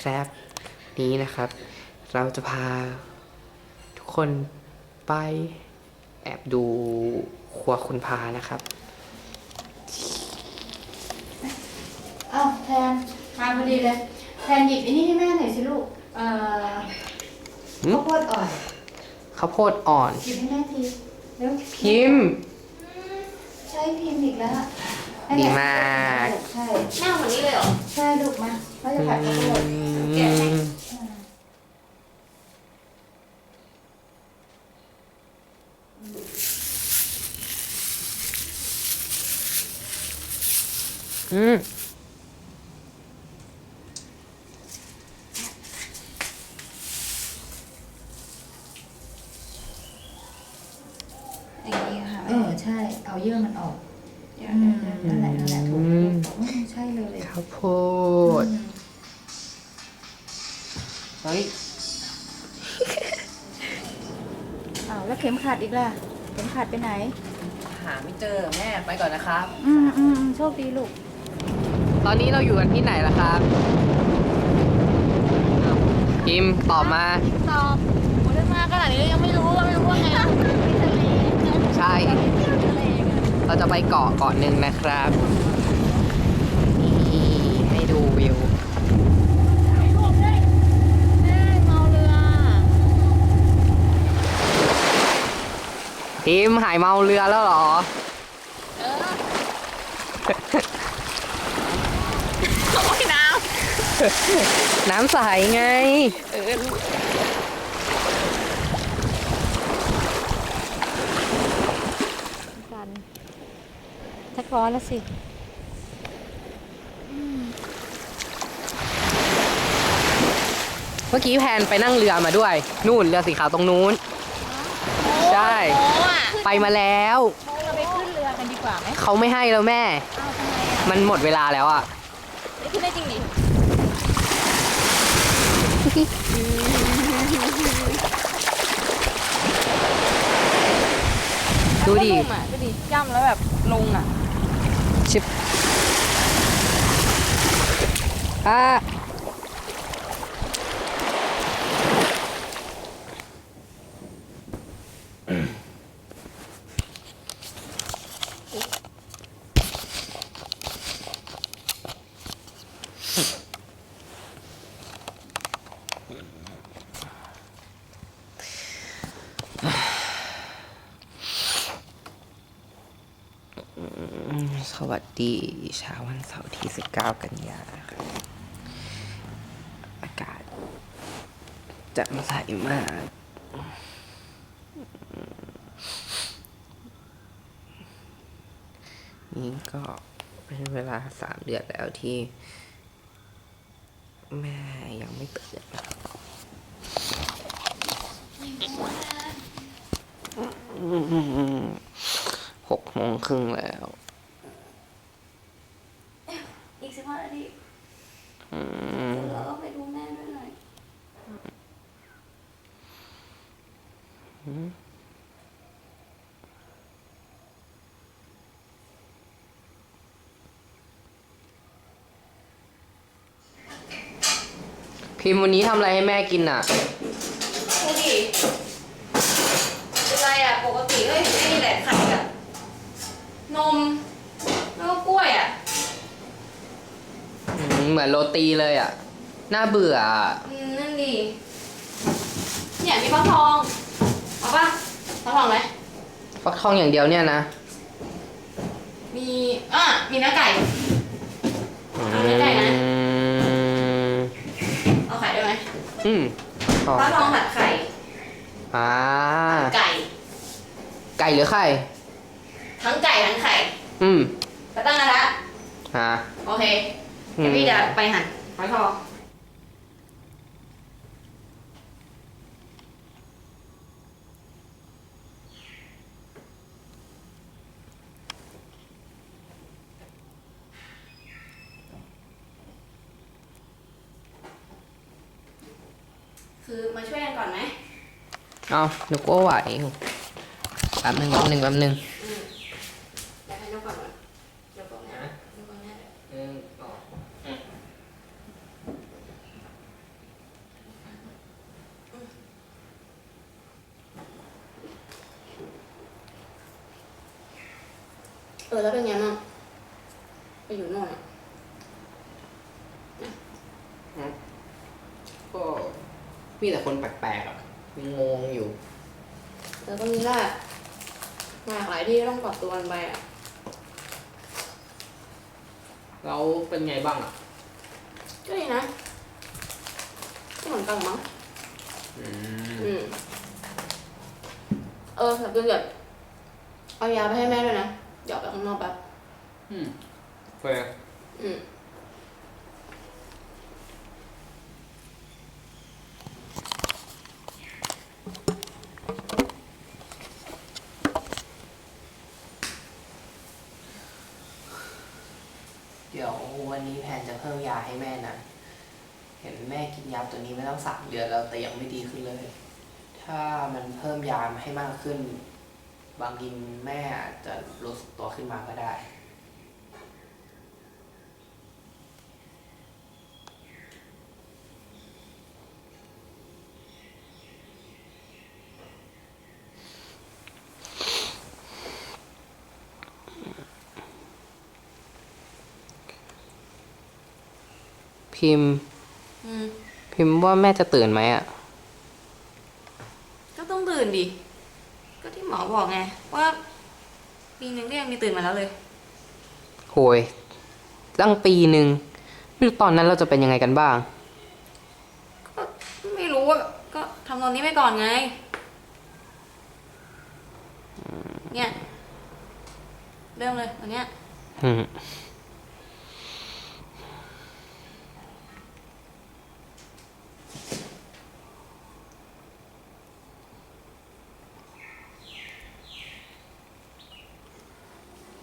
Minecraft นี้นะครับ เราจะพาทุกคนไปแอบดูครัวคุณพานะครับอ้าวแทนมาพอดีเลยแทนหยิบไอ้นี่ให้แม่หน่อยสิลูกเอ่อหืมข้าวโพดอ่อนข้าวโพดอ่อนหยิบให้แม่ทีเร็วพิมพ์ใช่พิมพ์อีกแล้วดีมาก ใช่หน้าเหมือนนี้เลยเหรอ ใช่ลูกมาเราจะผัดข้าวโพด แกะให้อืม กล่ะเข็มขัดไปไหน หาไม่เจอแม่ไปก่อนนะครับ อืมอืมอืมโชคดีลูก ตอนนี้เราอยู่กันที่ไหนล่ะครับอ้าวพิมพ์ตอบมา ตอบโอ้ยมาขนาดนี้ยังไม่รู้ว่าไม่รู้ว่าไงนะที่ทะเลใช่ทะเลกันเราจะไปเกาะเกาะหนึ่งนะครับนี่ให้ดูวิว แม่เมาเรือ พิมพ์หายเมาเรือแล้วเหรอ เออโอ้ยน้น้ำใสไงำเออกันชักร้อนแล้วสิ เมื่อกี้แพนไปนั่งเรือมาด้วย นู่นเรือสีขาวตรงนู้น ใช่ โอ้อะ ไปมาแล้ว เราไปขึ้นเรือกันดีกว่าไหมเขาไม่ให้แล้วแม่ อ้าวทำไมอะมันหมดเวลาแล้วอะนี่ขึ้นได้จริงดิดูดินุ่มอะดูดิย่ำแล้วแบบลงอะ ชิบอะส วัสดีเช้าวันเสาร์ที่ 19 กันยาครับอากาศแจะใสมาก นี่ก็เป็นเวลาสามเดือนแล้วที่ แม่ยังไม่ตื่นหกโมงครึ่งแล้ว อีกสิบห้านาที อืม เราก็ไปดูแม่ด้วยหน่อย พิมพ์วันนี้ทำอะไรให้แม่กินอะ ดูดิเป็นไรอะ ปกติก็เห็นไอ้นี่แหละไข่กับนม แล้วก็กล้วยอะ อืมเหมือนโรตีเลยอะ น่าเบื่ออะอืม นั่นดิเนี่ยมีฟักทอง เอาป่ะฟักทองไหม ฟักทองอย่างเดียวเนี่ยนะ มี อะ มีเนื้อไก่ เอาเนื้อไก่นะ อืมขอฟักทองผัดไข่อ่าไก่ ไก่หรือไข่ ทั้งไก่ทั้งไข่อืม ไปตั้งกระทะอ่า โอเคอืมเดี๋ยวพี่จะไปหั่นฟักทอง คือมาช่วยกันก่อนไหมเอานึกว่าไหวแป๊บหนึ่งแป๊บหนึ่งแป๊บหนึ่ง อืมเดี๋ยวให้ยกก่อนก่อนยกก่อนนะยกก่อนนะ หนึ่งสอง เออแล้วเป็นไงบ้างไปอยู่โน่นอะ ก็มีแต่คนแปลกๆอะยังงงอยู่ เออตรงนี้แหละมาหลายที่ก็ต้องปรับตัวกันไปอะ แล้วเป็นไงบ้างอะ ก็ดี นะก็เหมือนกันมั้งอืมอืมเออแต่เกิดเอายาไปให้แม่ด้วยนะเดี๋ยวออกไปข้างนอกแป๊บอืมโอเคอืม เดี๋ยววันนี้แพนจะเพิ่มยาให้แม่นะ เห็นแม่กินยาตัวนี้มาตั้งสามเดือนแล้วแต่ ยังไม่ดีขึ้นเลย ถ้ามันเพิ่มยามให้มากขึ้น บางทีแม่อาจจะรู้สึกตัวขึ้นมาก็ได้ พิมพ์อืม พิมพ์ว่าแม่จะตื่นไหมอะ ก็ต้องตื่นดิ ก็ที่หมอบอกไง ว่าปีนึงก็ยังมีตื่นมาแล้วเลย โหย ตั้งปีหนึ่งไม่รู้ตอนนั้นเราจะเป็นยังไงกันบ้าง ก็ไม่รู้ว่าก็ทำตอนนี้ไปก่อนไง เนี่ย เริ่มเลยวันเนี้ย อืม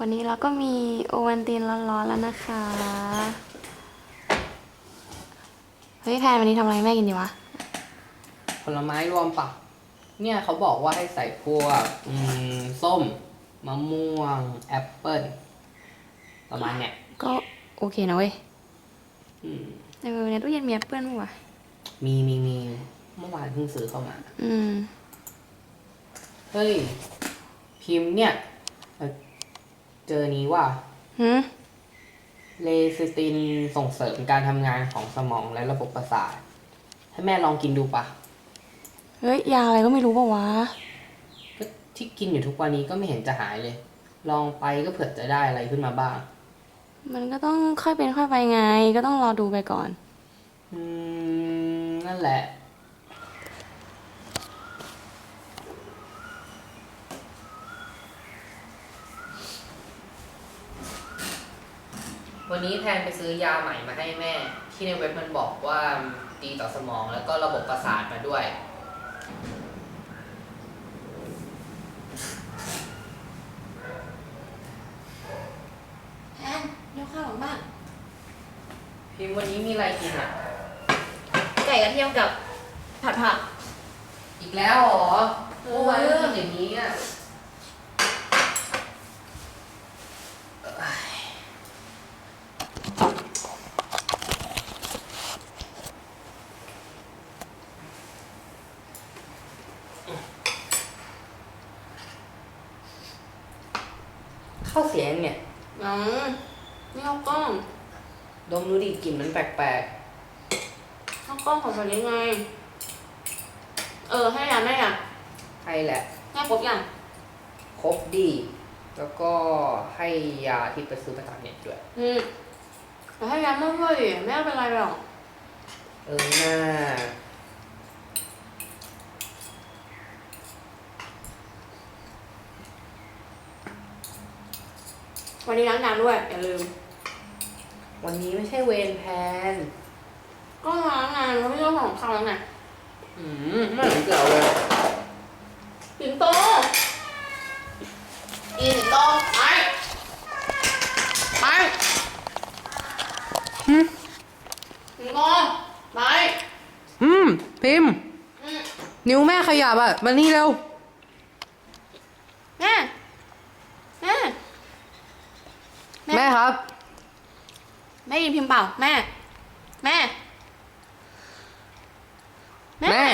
วันนี้เราก็มีโอวันตินร้อนๆแล้วนะคะ เฮ้ยแพนวันนี้ทำอะไรให้แม่กินดีวะ ผลไม้รวมปะเนี่ยเขาบอกว่าให้ใส่พวกอืมส้ม มะม่วง แอปเปิ้ลประมาณเนี้ยก็โอเคนะเว้ยอืมเออในตู้เย็นมีแอปเปิ้ลมั้ยวะมีมีมีเมื่อวานเพิ่งซื้อเข้ามา อืม เฮ้ย พิมพ์เนี่ยเอ่อ เจอนี้ว่าหืมเลซิสตินส่งเสริมการทำงานของสมองและระบบประสาท ให้แม่ลองกินดูปะเฮ้ย ยาอะไรก็ไม่รู้ป่าวะ ก็ที่กินอยู่ทุกวันนี้ก็ไม่เห็นจะหายเลย ลองไปก็เผื่อจะได้อะไรขึ้นมาบ้าง มันก็ต้องค่อยเป็นค่อยไปไง ก็ต้องรอดูไปก่อน อืม นั่นแหละ วันนี้แพนไปซื้อยาใหม่มาให้แม่ ที่ในเว็บมันบอกว่าดีต่อสมองแล้วก็ระบบประสาทมาด้วยแทนเดี๋ยวข้าวหลังบ้านพิมพ์วันนี้มีอะไรกินอะ ไก่กระเทียมกับผัดผักอีกแล้วเหรอเออเมื่อวานก็กินอย่างนี้อะข้าวเสียงเนี่ย ยังนี่เอากล้อง ดมดูดิกลิ่นมันแปลกเอากล้องของสลิงไง เออ ให้ยังให้ยังๆให้แหละ ให้ครบยังครบดี แล้วก็ให้ยาที่ไปซื้อมาตามเน็ตด้วย อืมแต่ให้ยังไม่ด้วยดิไม่เป็นไรหรอก เออหน้าวันนี้ล้างจานด้วย อย่าลืม วันนี้ไม่ใช่เวรแพน ก็ล้างงานเขาไม่ใช่ของเขาแล้วไงอืมไม่เห็นเกี่ยวเลยสิงโตอีสิงโตไปไปสิงโตไปอืมพิมพ์อืมนิ้วแม่ขยับอะมานี่เร็ว แม่แม่แม่ครับ แม่ยินพิมพ์เปล่า แม่ แม่ แม่ แม่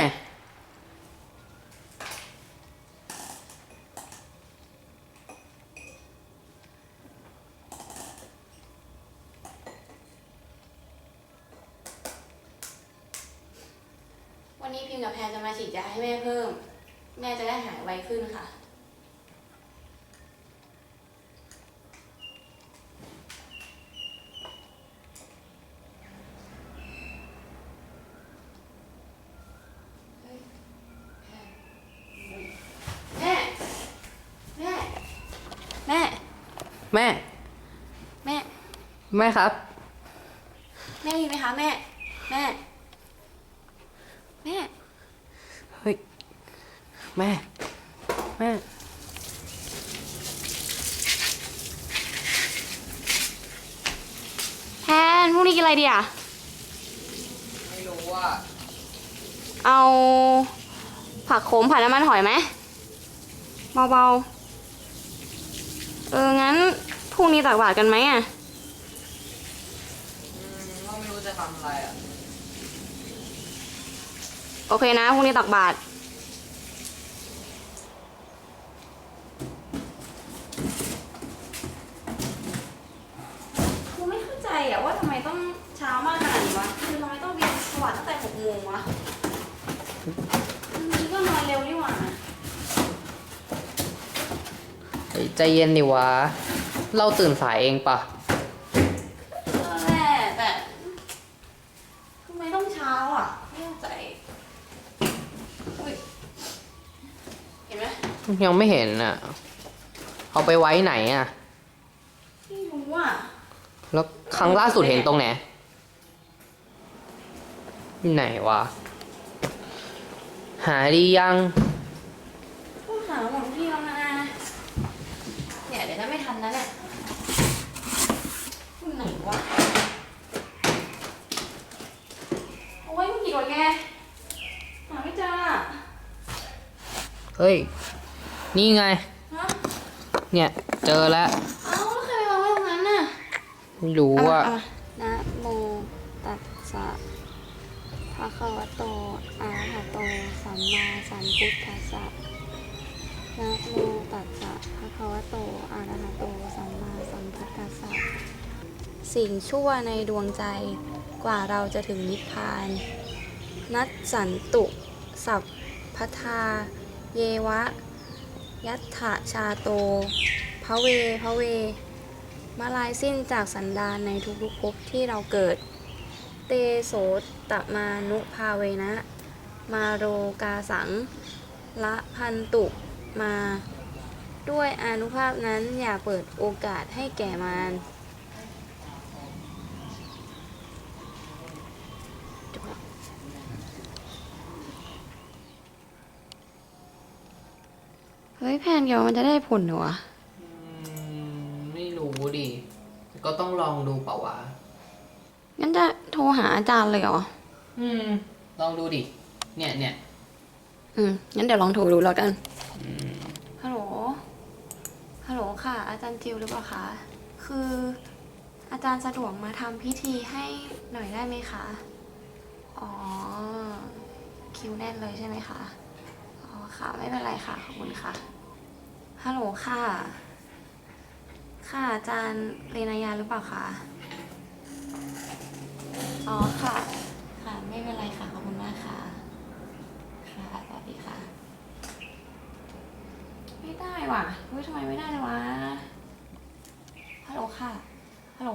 วันนี้พิมพ์กับแพรจะมาฉีดยาให้แม่เพิ่ม แม่จะได้หายไวขึ้นค่ะ แม่ แม่ แม่ครับ แม่มีไหมคะแม่ แม่ แม่ เฮ้ย แม่ แม่แพนพรุ่งนี้กินอะไรดีอะ ไม่รู้ว่าเอาผักโขมผัดน้ำมันหอยไหม เบาๆ เออ งั้นพรุ่งนี้ตักบาตรกันไหมอะก็ไม่รู้จะทำอะไรอะ โอเคนะพรุ่งนี้ตักบาตรกูไม่เข้าใจอะว่าทำไมต้องเช้ามากขนาดนี้วะ คือทำไมต้องบินสวัสดตั้งแต่หกโมงวะนี่ก็นอนเร็วนี่หว่า เฮ้ยใจเย็นดิวะ เราตื่นสายเองปะเออแหละแต่ทำไมต้องเช้าอะไม่เข้าใจอุ้ยเห็นไหมยังไม่เห็นอะ เอาไปไว้ไหนอะ ไม่รู้อะแล้วครั้งล่าสุดเห็นตรงไหน ไหนวะ หาดียัง ก็หาหมดที่แล้วนะเนี่ยเดี๋ยวจะไม่ทั นนะเนี่ยที่ไหนวะ โอ้ยมันกี่ตัวแกหาไม่เจออะเฮ้ย นี่ไง ฮะ เนี่ย เจอแล้ว เอ้าแล้วใครไปวางไว้ตรงนั้นน่ะไม่รู้ว่าอะนะโมตัสสะภะคะวะโตอะระหะโต สัมมาสัมพุทธัสสะนะโมตัสสะภะคะวะโตอะระหะโต สัมมาสัมพุทธัสสะสิ่งชั่วในดวงใจกว่าเราจะถึงนิพพาน นัดสันตุ สัพพทา เยวะ ยัตถะชาโต พระเวพระเว มาลายสิ้นจากสันดานในทุกๆภพที่เราเกิด เตโสตมานุภาเวนะ มาโรกาสัง ละพันตุมา ด้วยอานุภาพนั้นอย่าเปิดโอกาสให้แก่มารเฮ้ยแพนเกี่ยวมันจะได้ผลเหรอวะไม่รู้ดิก็ต้องลองดูเปล่าวะ งั้นจะโทรหาอาจารย์เลยเหรอ อืม ลองดูดิ เนี่ยเนี่ยอืม งั้นเดี๋ยวลองโทรดูแล้วกันฮัลโหล ฮัลโหล ค่ะ อาจารย์จิวหรือเปล่าคะคืออาจารย์สะดวกมาทำพิธีให้หน่อยได้ไหมคะ อ๋อ คิวแน่นเลยใช่ไหมคะ อ๋อค่ะ ไม่เป็นไรค่ะ ขอบคุณค่ะ ฮัลโหลค่ะ ค่ะอาจารย์เรนายาหรือเปล่าคะ อ๋อค่ะ ค่ะ ไม่เป็นไรค่ะ ขอบคุณมากค่ะ ค่ะ สวัสดีค่ะ ไม่ได้ว่ะเฮ้ยทำไมไม่ได้เลยวะฮัลโหลค่ะฮัลโหล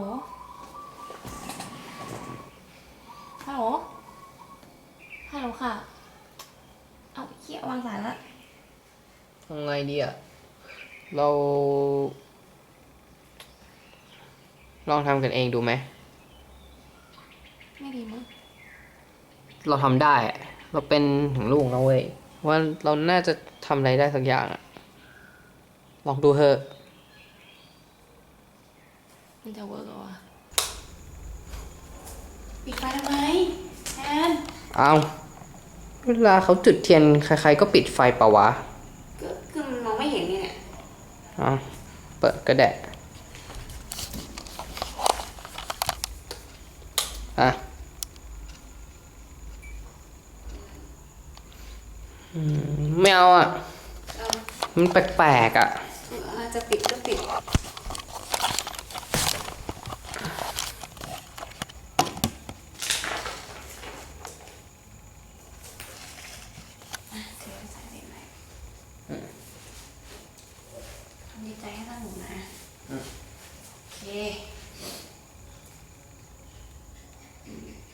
ฮัลโหลฮัลโหลค่ะ เอาเขี้ยวางสายละทำไงดีอะเรา ลองทำกันเองดูไหม ไม่ดีมั้งเราทำได้อะเราเป็นถึงลูกนะเว้ย ว่าเราน่าจะทำอะไรได้สักอย่างอะ ลองดูเถอะ มันจะเวิร์กเหรอวะปิดไฟทำไมแอนเอาเวลาเขาจุดเทียนใครๆก็ปิดไฟเปล่าวะก็คือมันมองไม่เห็นนี่เนี่ยเอาเปิดก็ได้อะอืมไม่เอาอะเออมันแปลกๆอะเออ จะปิดก็ปิด ดีใจให้ท่านะเค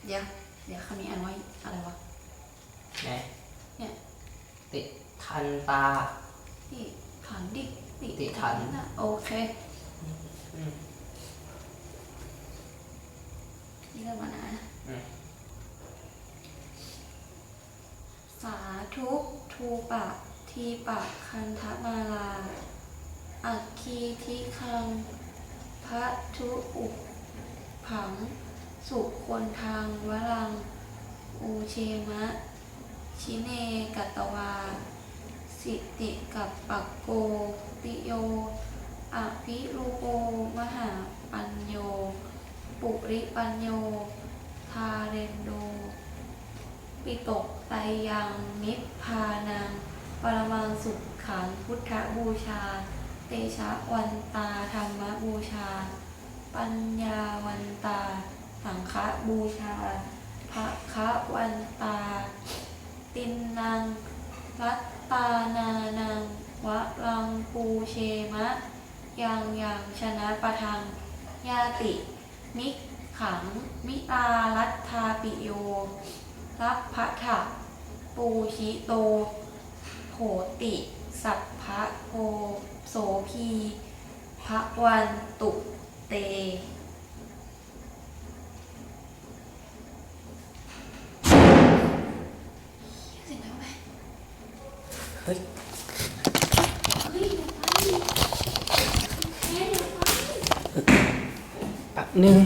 เดี๋ยว เดี๋ยวคำนี้อ่านว่าอะไรวะนเนี่ย ติดทันตา นี่ขันดิ ติขันน่ะโอเคอืมนี่เริ่มมานะอืมสาธุทูปะ ทีปะ คันทมาลา อัคคีทิคังพระทุอุปผัง สุคนทางวรัง อูเชมะ ชิเนกัตตวา สิติกับปักโก ติโย อภิรูโปมหาปัญโย ปุริปัญโย ทาเรนโด ปิตกไตยังนิพพานัง ปรมังสุขขังพุทธบูชา เตชะวันตาธรรมบูชา ปัญญาวันตา สังฆบูชาภะคะวันตา ตินนาง รัตตานานังวะรังปูเชมะ ยังยังชนะประทังยาติ มิขัง มิตารัตทาปิโย รับพระถะปูชิโต โหติ สัพพะโพโสพีพระวันตุเต เสียงอะไรวะเฮ้ยเฮ้ยเดี๋ยวไปแม่เดี๋ยวไปแป๊บหนึ่ง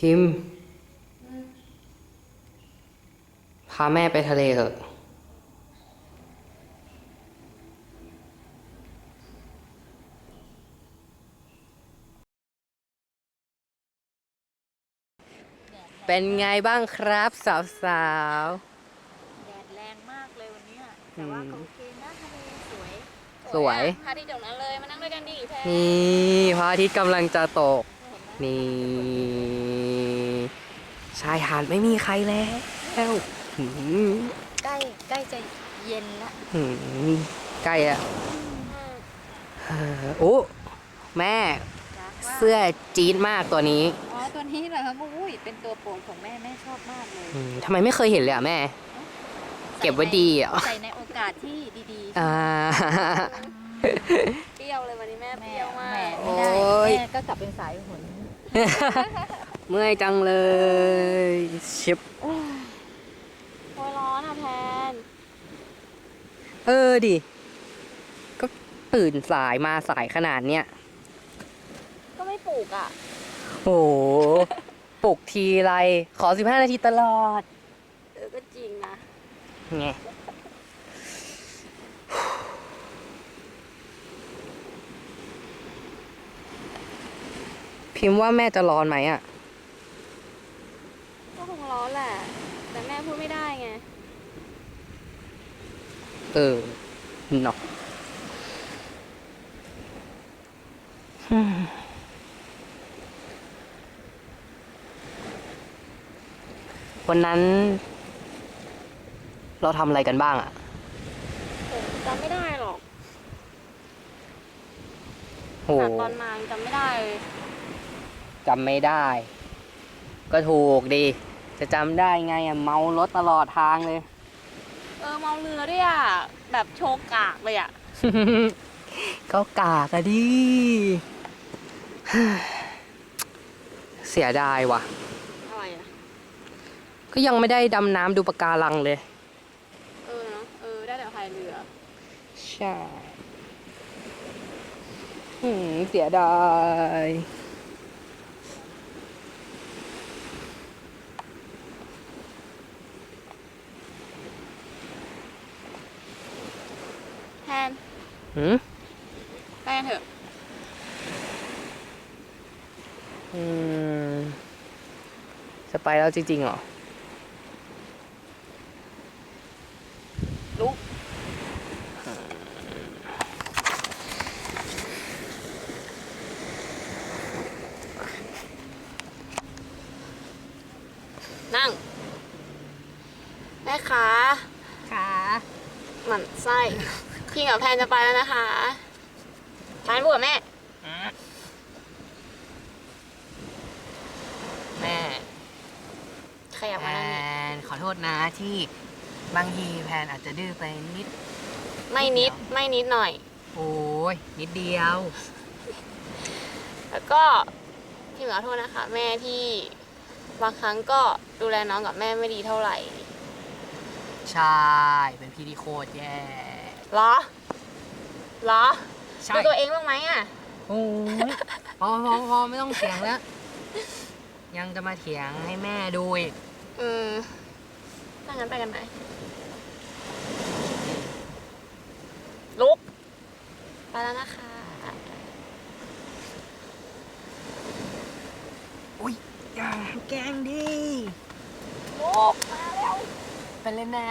พิมพ์พาแม่ไปทะเลเถอะ เป็นไงบ้างครับสาวแดดแรงมากเลยวันเนี้ยแต่ว่าก็โอเคนะทะเลสวย สวย พาที่ตรงนั้นเลย มานั่งด้วยกันดิแพรๆนี่พระอาทิตย์กำลังจะตก นี่ชายหาดไม่มีใครแล้วหืมใกล้ใกล้จะเย็นละหืมใกล้อะเออโอ้แม่จ้ะว่าเสื้อจี๊ดมากตัวนี้อ๋อตัวนี้เหรอครับอุ้ยเป็นตัวโปรดของแม่แม่ชอบมากเลยอืมทำไมไม่เคยเห็นเลยอะแม่ เก็บไว้ดีอะใส่ในโอกาสที่ดีอ่าๆเปรี้ยวเลยวันนี้แม่เปรี้ยวมากโอ้ยแม่ก็กลับเป็นสายหน เมื่อยจังเลยชิบโอ้ยร้อนอะแพนเออดิ ก็ตื่นสายมาสายขนาดเนี้ย ก็ไม่ปลูกอะ โอ้โหปลุกทีไร ขอ 15 นาทีตลอด เออ ก็จริงนะ ไง พิมพ์ว่าแม่จะร้อนไหมอะ ก็คงร้อนแหละ แต่แม่พูดไม่ได้ไง เออเนาะอืมวันนั้น เราทำอะไรกันบ้างอะผมจำไม่ได้หรอกโห แต่ตอนมายังจำไม่ได้เลย จำไม่ได้ ก็ถูกดี จะจำได้ไงอะเมารถตลอดทางเลย เออเมาเรือด้วยอะ แบบโชว์กากเลยอะ ก็กากอะดิ เสียดายว่ะ อะไรอะ ก็ยังไม่ได้ดำน้ำดูปะการังเลย เออเนาะเออ ได้แต่พายเรือ ใช่หืมเสียดาย หืมแป้งเถอะ อืม จะไปแล้วจริงๆเหรอ พี่กับแพนจะไปแล้วนะคะแพนพูดกับแม่ แม่ขยับแพมานั่งนี่นขอโทษนะที่บางทีแพนอาจจะดื้อไปนิด ไม่นิดไม่นิดหน่อย โอ้ยนิดเดียว แล้วก็พี่ขอโทษนะคะ แม่ที่บางครั้งก็ดูแลน้องกับแม่ไม่ดีเท่าไหร่ใช่ เป็นพี่ที่โคตรแย่ เหรอ เหรอใช่ดูตัวเองบ้างไหมอะโอ้ยพอพอพอไม่ต้องเถียงแล้ว ยังจะมาเถียงให้แม่ดูอีกอืมถ้างั้นไปกันไหมลุก ไปแล้วนะคะ อุ้ยอย่าแกล้งดิลุกมาแล้ว ไปเลยนะ